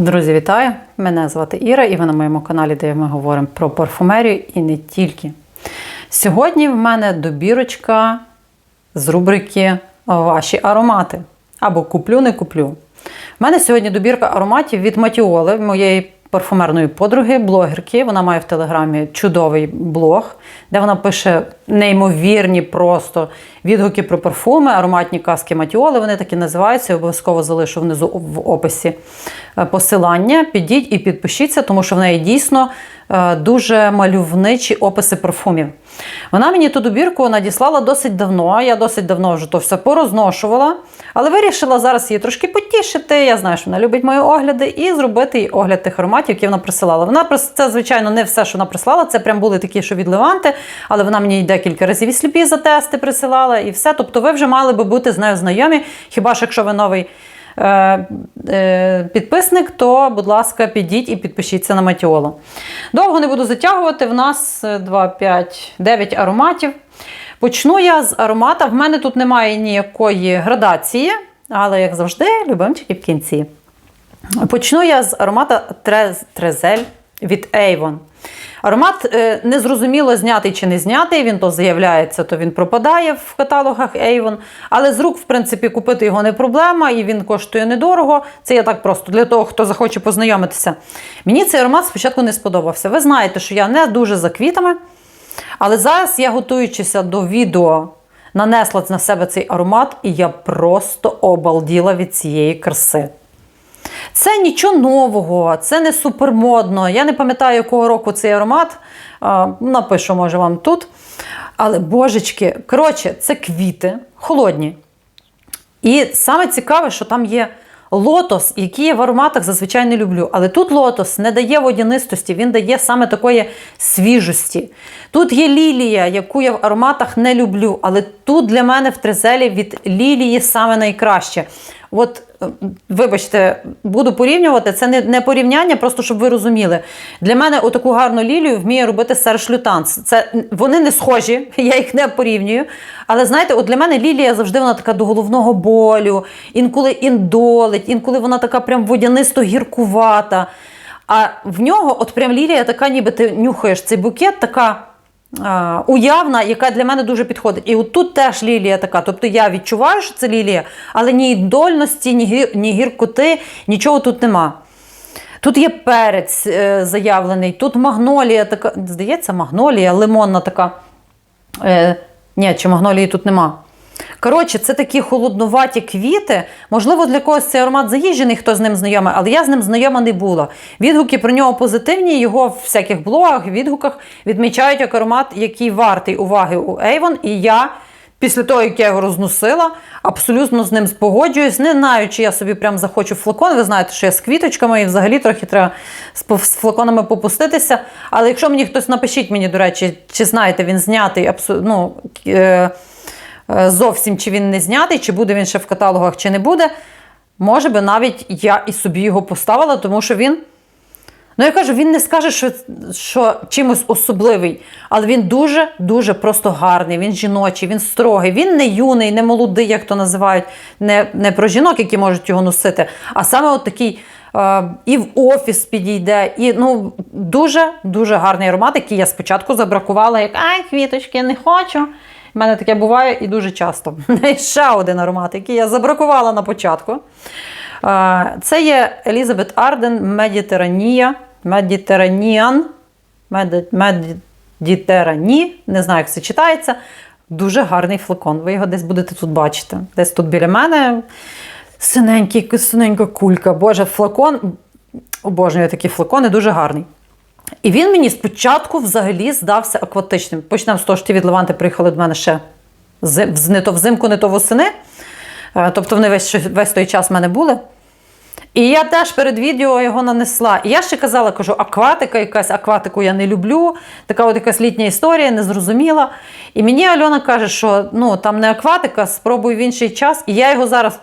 Друзі, вітаю! Мене звати Іра, і ви на моєму каналі, де ми говоримо про парфумерію і не тільки. Сьогодні в мене добірочка з рубрики Ваші аромати або Куплю, не куплю. У мене сьогодні добірка ароматів від Матіоли, моєї парфумерної подруги, блогерки. Вона має в телеграмі чудовий блог, де вона пише неймовірні просто відгуки про парфуми, ароматні каски Матіоли. Вони так і називаються. Обов'язково залишу внизу в описі е, посилання. Підіть і підпишіться, тому що в неї дійсно дуже мальовничі описи парфумів. Вона мені ту добірку надіслала досить давно. Я досить давно вже то все порозношувала, але вирішила зараз її трошки потішити. Я знаю, що вона любить мої огляди, і зробити їй огляд тих ароматів, які вона присилала. Вона це, звичайно, не все, що вона прислала. Це прям були такі, що від Леванти, але вона мені декілька разів і сліпі за тести присилала, і все. Тобто, ви вже мали би бути з нею знайомі. Хіба ж якщо ви новий. Е, е, Підписник, то, будь ласка, підіть і підпишіться на Матіолу. Довго не буду затягувати. В нас е, 2, 5, 9 ароматів. Почну я з аромата. В мене тут немає ніякої градації, але, як завжди, любимчики в кінці. Почну я з аромата Трез, Трезель від Avon. Аромат е, незрозуміло знятий чи не знятий. Він то з'являється, то він пропадає в каталогах Avon. Але з рук, в принципі, купити його не проблема, і він коштує недорого. Це я так просто для того, хто захоче познайомитися. Мені цей аромат спочатку не сподобався. Ви знаєте, що я не дуже за квітами. Але зараз я, готуючися до відео, нанесла на себе цей аромат, і я просто обалділа від цієї краси. Це нічого нового, це не супермодно. Я не пам'ятаю, якого року цей аромат. Напишу, може, вам тут. Але божечки, коротше, це квіти холодні. І саме цікаве, що там є лотос, який я в ароматах зазвичай не люблю. Але тут лотос не дає водянистості, він дає саме такої свіжості. Тут є лілія, яку я в ароматах не люблю, але тут для мене в трезелі від лілії саме найкраще. От, вибачте, буду порівнювати. Це не, не порівняння, просто щоб ви розуміли. Для мене отаку гарну лілію вміє робити Серж Лютанс. Це вони не схожі, я їх не порівнюю. Але знаєте, от для мене лілія завжди вона така до головного болю, інколи індолить, інколи вона така прям водянисто гіркувата. А в нього, от прям лілія така, ніби ти нюхаєш цей букет, така уявна, яка для мене дуже підходить. І от тут теж лілія така. Тобто я відчуваю, що це лілія, але ні дольності, ні, гір, ні гіркоти, нічого тут нема. Тут є перець е, заявлений, тут магнолія така, здається, магнолія, лимонна така. Е, ні, чи магнолії тут нема. Коротше, це такі холоднуваті квіти. Можливо, для когось цей аромат заїжджений, хто з ним знайомий, але я з ним знайома не була. Відгуки про нього позитивні, його в всяких блогах, відгуках відмічають як аромат, який вартий уваги у Avon. І я, після того, як я його розносила, абсолютно з ним спогоджуюсь. Не знаю, чи я собі прям захочу флакон. Ви знаєте, що я з квіточками і взагалі трохи треба з флаконами попуститися. Але якщо мені хтось напишіть мені, до речі, чи знаєте, він знятий абсо- ну, е, зовсім чи він не знятий, чи буде він ще в каталогах, чи не буде. Може би навіть я і собі його поставила, тому що він. Ну, я кажу, він не скаже, що, що чимось особливий, але він дуже-дуже просто гарний, він жіночий, він строгий, він не юний, не молодий, як то називають, не, не про жінок, які можуть його носити, а саме от такий е, і в офіс підійде, і ну, дуже-дуже гарний аромат, який я спочатку забракувала, як ай, квіточки, не хочу. У мене таке буває і дуже часто. Ще один аромат, який я забракувала на початку. Е, Це є Елізабет Арден Медітеранія. Медітераніан. Медітерані. Не знаю, як це читається. Дуже гарний флакон. Ви його десь будете тут бачити. Десь тут біля мене. Синенький, синенька кулька. Боже, флакон. Обожнюю такі флакони, дуже гарний. І він мені спочатку взагалі здався акватичним. Почнемо з того, що ті від Леванти приїхали до мене ще не то взимку, не то восени. Е, Тобто вони весь, весь той час в мене були. І я теж перед відео його нанесла. І я ще казала, кажу, акватика якась, акватику я не люблю. Така от якась літня історія, незрозуміла. І мені Альона каже, що ну, там не акватика, спробуй в інший час. І я його зараз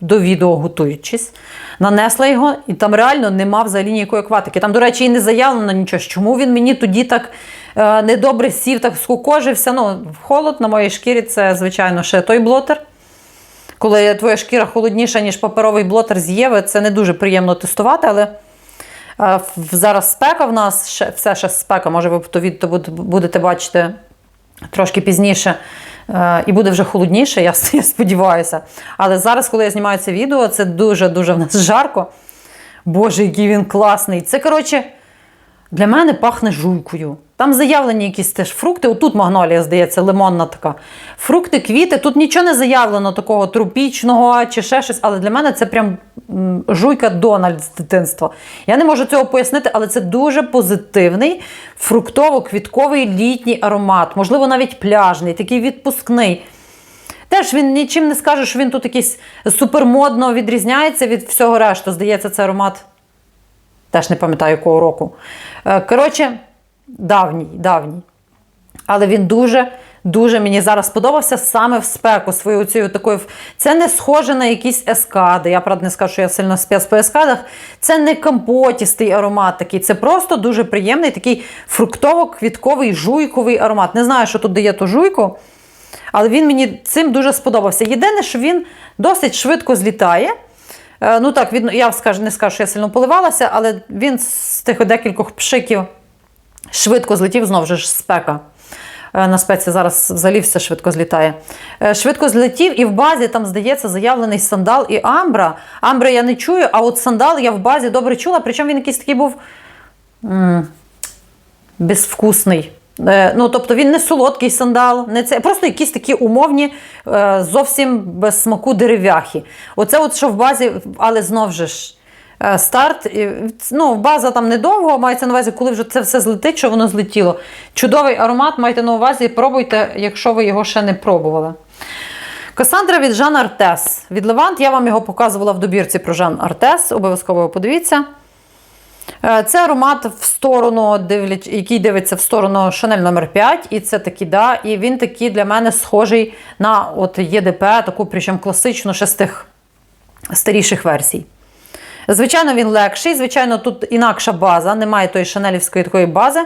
до відео готуючись, нанесла його, і там реально нема взагалі ніякої акватики. Там, до речі, і не заявлено нічого. Чому він мені тоді так е, недобре сів, так скукожився? Ну, холод на моїй шкірі це, звичайно, ще той блотер. коли твоя шкіра холодніша, ніж паперовий блотер з Єви, це не дуже приємно тестувати, але е, зараз спека в нас, все ще спека, може ви то будете бачити трошки пізніше. Е, І буде вже холодніше, я, сподіваюся. Але зараз, коли я знімаю це відео, це дуже-дуже в нас жарко. Боже, який він класний. Це, коротше, для мене пахне жуйкою. Там заявлені якісь теж фрукти. Отут магнолія, здається, лимонна така. Фрукти, квіти. Тут нічого не заявлено такого тропічного чи ще щось, але для мене це прям жуйка Дональд з дитинства. Я не можу цього пояснити, але це дуже позитивний фруктово-квітковий літній аромат, можливо, навіть пляжний, такий відпускний. Теж він нічим не скаже, що він тут якийсь супермодно відрізняється від всього решту. Здається, це аромат теж не пам'ятаю якого року. Е, Коротше, давній, давній. Але він дуже, дуже мені зараз сподобався саме в спеку своєю цією такою. Це не схоже на якісь ескади. Я правда не скажу, що я сильно спец по ескадах. Це не компотістий аромат такий. Це просто дуже приємний такий фруктово-квітковий жуйковий аромат. Не знаю, що тут дає ту жуйку. Але він мені цим дуже сподобався. Єдине, що він досить швидко злітає. Е, Ну так, він, я скажу, не скажу, що я сильно поливалася, але він з тих декількох пшиків швидко злетів, знову ж спека. Е, На спеці зараз взагалі все швидко злітає. Е, Швидко злетів, і в базі там, здається, заявлений сандал і амбра. Амбра я не чую, а от сандал я в базі добре чула, причому він якийсь такий був м, безвкусний. Е, Ну, тобто він не солодкий сандал, не це, просто якісь такі умовні, зовсім без смаку дерев'яхи. Оце, от, що в базі, але знов же ж. Е, Старт, ну, база там недовго, мається на увазі, коли вже це все злетить, що воно злетіло. Чудовий аромат, майте на увазі, пробуйте, якщо ви його ще не пробували. Касандра від Жан Артес. Від Левант я вам його показувала в добірці про Жан Артес. Обов'язково подивіться. Е, Це аромат в сторону, який дивиться в сторону Шанель номер 5 і це такий, да, і він такий для мене схожий на от ЄДП, таку причому класичну ще з тих старіших версій. Звичайно, він легший, звичайно, тут інакша база, немає тої шанелівської такої бази.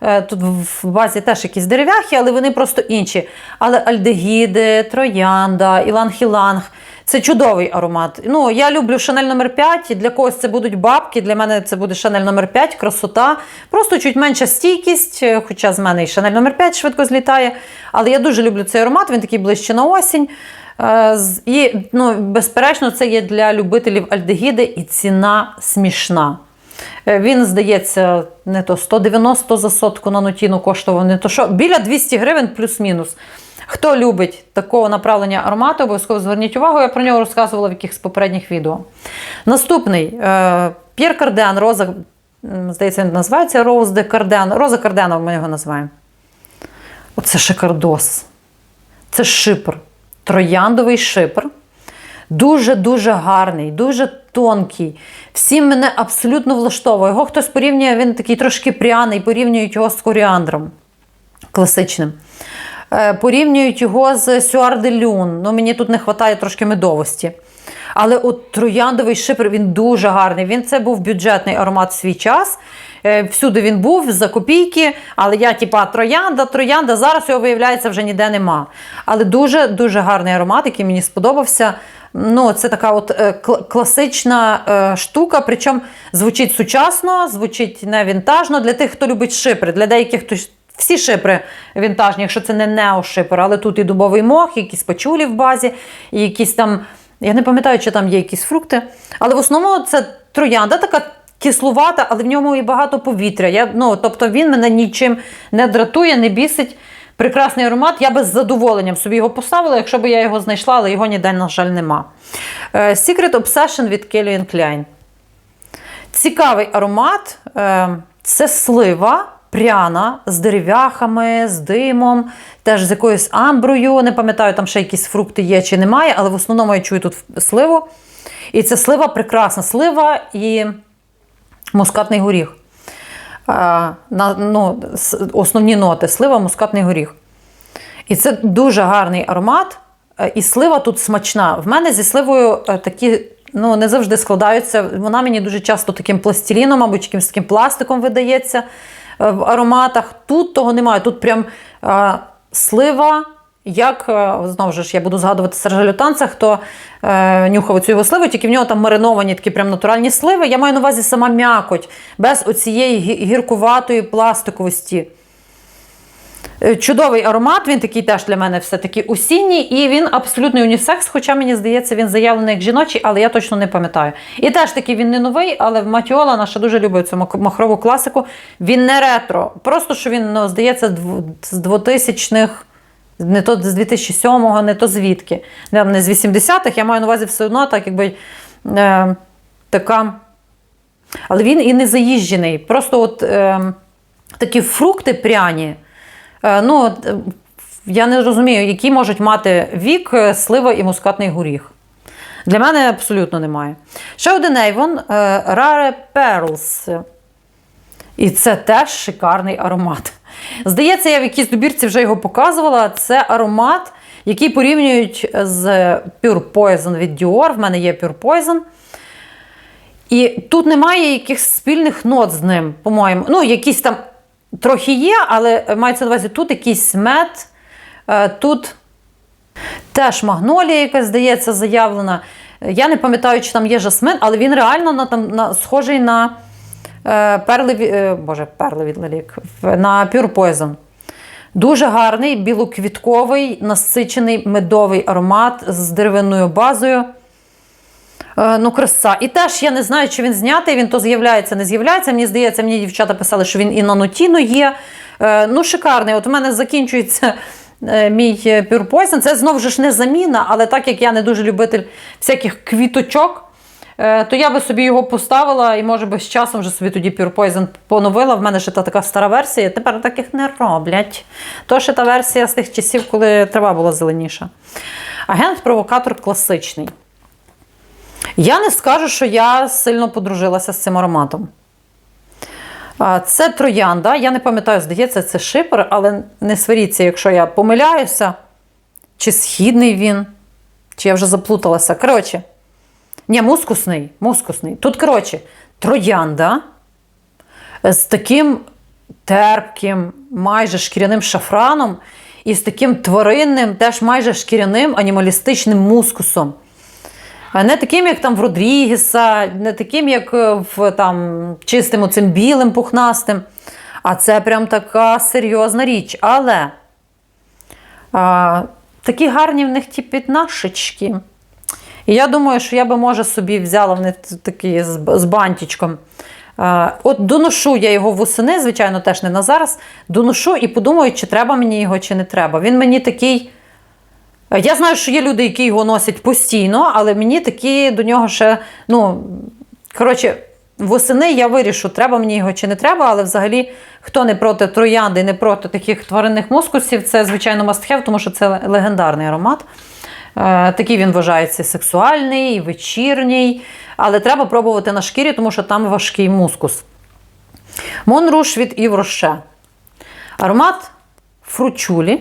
Е, Тут в базі теж якісь дерев'яхи, але вони просто інші. Але альдегіди, троянда, іланг-іланг це чудовий аромат. Ну, я люблю Шанель номер 5 Для когось це будуть бабки, для мене це буде Шанель номер 5 красота. Просто чуть менша стійкість, е, хоча з мене і Шанель номер 5 швидко злітає. Але я дуже люблю цей аромат, він такий ближче на осінь. Е, І, ну, безперечно, це є для любителів альдегіди і ціна смішна. Е, Він, здається, не то 190 за сотку на нотіну коштував, не то що біля 200 гривень плюс-мінус. Хто любить такого направлення аромату, обов'язково зверніть увагу, я про нього розказувала в якихось попередніх відео. Наступний е, П'єр Карден, Роза, здається, він називається Роуз де Карден. Роза Кардена ми його називаємо. Оце шикардос. Це шипр. Трояндовий шипр. Дуже-дуже гарний, дуже тонкий. Всім мене абсолютно влаштовує. Його хтось порівнює, він такий трошки пряний, порівнюють його з коріандром класичним. Е, Порівнюють його з Сюар де Люн. Ну, мені тут не вистачає трошки медовості. Але от трояндовий шипр він дуже гарний. Він це був бюджетний аромат в свій час. Е, Всюди він був за копійки, але я, типа, троянда, троянда. Зараз його виявляється вже ніде нема. Але дуже дуже гарний аромат, який мені сподобався. Ну, це така от е, класична штука, причому звучить сучасно, звучить не вінтажно для тих, хто любить шипри. Для деяких всі шипри вінтажні, якщо це не неошипр, але тут і дубовий мох, якісь пачулі в базі, і якісь там. Я не пам'ятаю, чи там є якісь фрукти. Але в основному це троянда така кислувата, але в ньому і багато повітря. Я, ну, тобто він мене нічим не дратує, не бісить. Прекрасний аромат. Я би з задоволенням собі його поставила, якщо б я його знайшла, але його ніде, на жаль, нема. Е, Secret Obsession від Kelly Klein. Цікавий аромат. Е, Це слива пряна з дерев'яхами, з димом, теж з якоюсь амброю. Не пам'ятаю, там ще якісь фрукти є чи немає, але в основному я чую тут сливу. І ця слива прекрасна. Слива і мускатний горіх. На, ну, основні ноти слива, мускатний горіх. І це дуже гарний аромат. е, І слива тут смачна. В мене зі сливою е, такі ну, не завжди складаються. Вона мені дуже часто таким пластиліном або якимось таким пластиком видається в ароматах. Тут того немає. Тут прям е, слива як е, знову ж я буду згадувати Сержа Лютанца, хто е, нюхав цю його сливу, тільки в нього там мариновані такі прям натуральні сливи. Я маю на увазі сама м'якоть, без оцієї гіркуватої пластиковості. Е, Чудовий аромат, він такий теж для мене все-таки осінній, і він абсолютний унісекс, хоча мені здається, він заявлений як жіночий, але я точно не пам'ятаю. І теж таки він не новий, але Матіола наша дуже любить цю махрову класику. Він не ретро. Просто що він, ну, здається, з 2000-х, не то з 2007-го, не то звідки. Не, не з 80-х, я маю на увазі все одно, так якби е, така. Але він і не заїжджений. Просто от е, такі фрукти пряні. Е, ну, е, я не розумію, які можуть мати вік е, слива і мускатний горіх. Для мене абсолютно немає. Ще один Avon Rare Pearls. І це теж шикарний аромат. Здається, я в якійсь добірці вже його показувала. Це аромат, який порівнюють з Pure Poison від Dior. В мене є Pure Poison. І тут немає якихось спільних нот з ним, по-моєму. Ну, якісь там трохи є, але мається на увазі тут якийсь мед, е, тут теж магнолія, яка здається, заявлена. Я не пам'ятаю, чи там є жасмин, але він реально на, там, на, схожий на е, перли, е, боже, перли від лалік, на Pure Poison. Дуже гарний, білоквітковий, насичений медовий аромат з деревинною базою. Е, Ну, краса. І теж я не знаю, чи він знятий, він то з'являється, не з'являється. Мені здається, мені дівчата писали, що він і на нотіно є. Е, Ну, шикарний. От у мене закінчується е, мій Poison. Це знову ж не заміна, але так як я не дуже любитель всяких квіточок, то я би собі його поставила і, може би, з часом вже собі тоді Poison поновила. В мене ще та така стара версія. Тепер таких не роблять. То ще та версія з тих часів, коли трава була зеленіша. Агент-провокатор класичний. Я не скажу, що я сильно подружилася з цим ароматом. Це троянда. Я не пам'ятаю, здається, це шипер, але не сваріться, якщо я помиляюся. Чи східний він, чи я вже заплуталася. Коротше, ні, мускусний. мускусний. Тут, коротше, троянда з таким терпким, майже шкіряним шафраном і з таким тваринним, теж майже шкіряним анімалістичним мускусом. Не таким, як там в Родрігеса, не таким, як е, в там, чистим оцим білим пухнастим. А це прям така серйозна річ. Але а, такі гарні в них ті пітнашечки. І я думаю, що я би, може, собі взяла в них такі з, з бантичком. А, от доношу я його восени, звичайно, теж не на зараз. Доношу і подумаю, чи треба мені його, чи не треба. Він мені такий. Я знаю, що є люди, які його носять постійно, але мені такі до нього ще. Ну, коротше, восени я вирішу, треба мені його чи не треба, але взагалі, хто не проти троянди, не проти таких тваринних мускусів, це, звичайно, have, тому що це легендарний аромат. Е, Такий він вважається сексуальний, вечірній, але треба пробувати на шкірі, тому що там важкий мускус. Монруш від Ів Роше. Аромат фручулі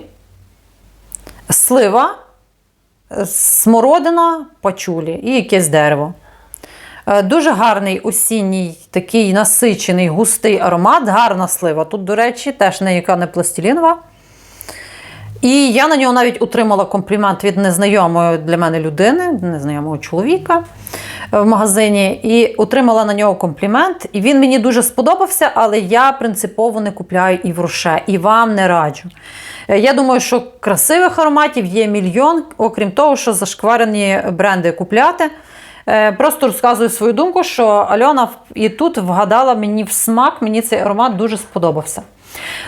слива, смородина, пачулі і якесь дерево. Е, Дуже гарний осінній, такий насичений, густий аромат, гарна слива. Тут, до речі, теж не яка не пластилінова. І я на нього навіть отримала комплімент від незнайомої для мене людини, незнайомого чоловіка е, в магазині, і отримала на нього комплімент. І він мені дуже сподобався, але я принципово не купляю і в руше, і вам не раджу. Е, Я думаю, що красивих ароматів є мільйон, окрім того, що зашкварені бренди купляти. Е, Просто розказую свою думку, що Альона і тут вгадала мені в смак, мені цей аромат дуже сподобався.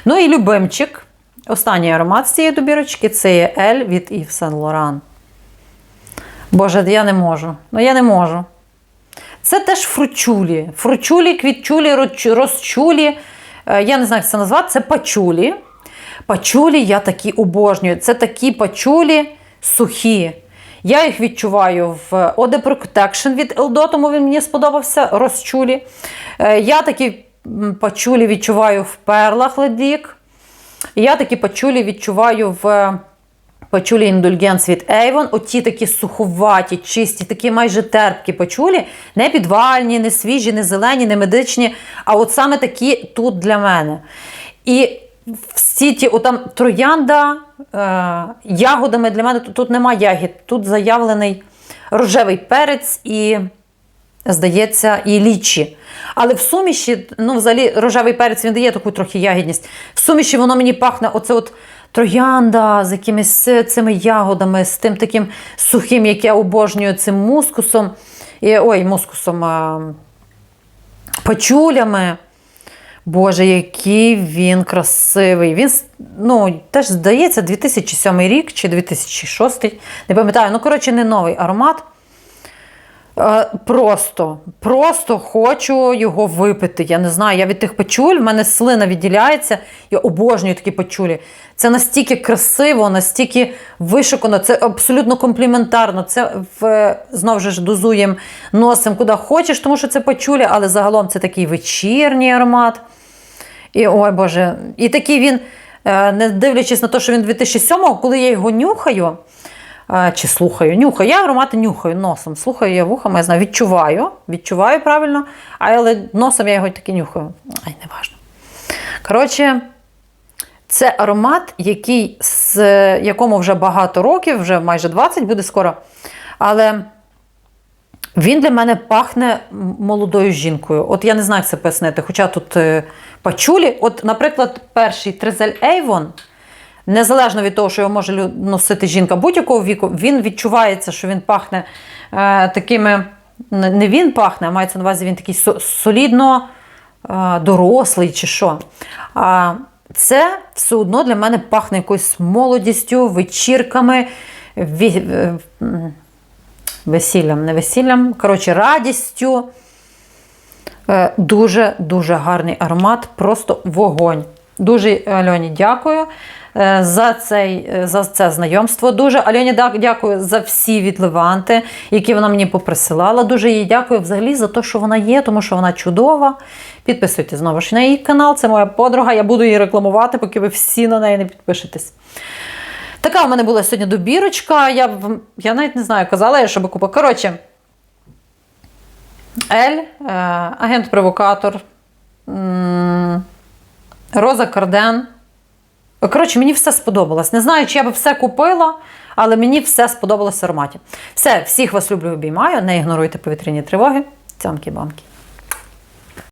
Ну і любимчик. Останній аромат з цієї добірочки це є Ель від Yves Saint Laurent. Боже, я не можу. Ну я не можу. Це теж фручулі. Фручулі, квітчулі, розчулі. Е, Я не знаю, як це назвати. Це пачулі. Пачулі я такі обожнюю. Це такі пачулі сухі. Я їх відчуваю в Eau de Protection від Eldo, тому він мені сподобався. Розчулі. Е, Я такі пачулі відчуваю в перлах ледік. Я такі пачулі відчуваю в е, пачулі індульгенс від Avon. Оті такі суховаті, чисті, такі майже терпкі пачулі. Не підвальні, не свіжі, не зелені, не медичні. А от саме такі тут для мене. І всі ті, отам троянда е, ягодами для мене тут, тут нема ягід. Тут заявлений рожевий перець і, здається, і лічі. Але в суміші, ну, взагалі, рожевий перець він дає таку трохи ягідність. В суміші воно мені пахне оце от троянда з якимись цими ягодами, з тим таким сухим, як я обожнюю, цим мускусом. І, ой, мускусом. А, пачулями. Боже, який він красивий. Він, ну, теж здається, 2007 рік чи 2006. Не пам'ятаю. Ну, коротше, не новий аромат. Е, Просто, просто хочу його випити. Я не знаю, я від тих пачуль, в мене слина відділяється. Я обожнюю такі пачулі. Це настільки красиво, настільки вишукано, це абсолютно компліментарно. Це в, знову ж дозуємо, носимо куди хочеш, тому що це пачулі, але загалом це такий вечірній аромат. І ой Боже, і такий він, е, не дивлячись на те, що він 2007-го, коли я його нюхаю, е, чи слухаю, нюхаю, я аромати нюхаю носом. Слухаю я вухами, я знаю, відчуваю, відчуваю правильно, але носом я його таки нюхаю. Ай, не важно. Коротше, це аромат, який, з якому вже багато років, вже майже 20 буде скоро. Але він для мене пахне молодою жінкою. От я не знаю, як це пояснити. Хоча тут е, пачулі. От, наприклад, перший Тризель Avon, незалежно від того, що його може носити жінка будь-якого віку, він відчувається, що він пахне е, такими. Не він пахне, а мається на увазі він такий солідно е, дорослий чи що. А це все одно для мене пахне якоюсь молодістю, вечірками. ві- е, весіллям, не весіллям, коротше, радістю. Дуже-дуже гарний аромат, просто вогонь. Дуже Альоні дякую за, цей, е, за це знайомство. Дуже Альоні дякую за всі відливанти, які вона мені поприсилала. Дуже їй дякую взагалі за те, що вона є, тому що вона чудова. Підписуйтесь знову ж на її канал, це моя подруга. Я буду її рекламувати, поки ви всі на неї не підпишетесь. Така у мене була сьогодні добірочка. Я, я навіть не знаю, казала я, щоб купила. Коротше, Ель, е, агент-провокатор, Роза Карден. Коротше, мені все сподобалось. Не знаю, чи я би все купила, але мені все сподобалось в ароматі. Все, всіх вас люблю, обіймаю. Не ігноруйте повітряні тривоги. Цямки-бамки.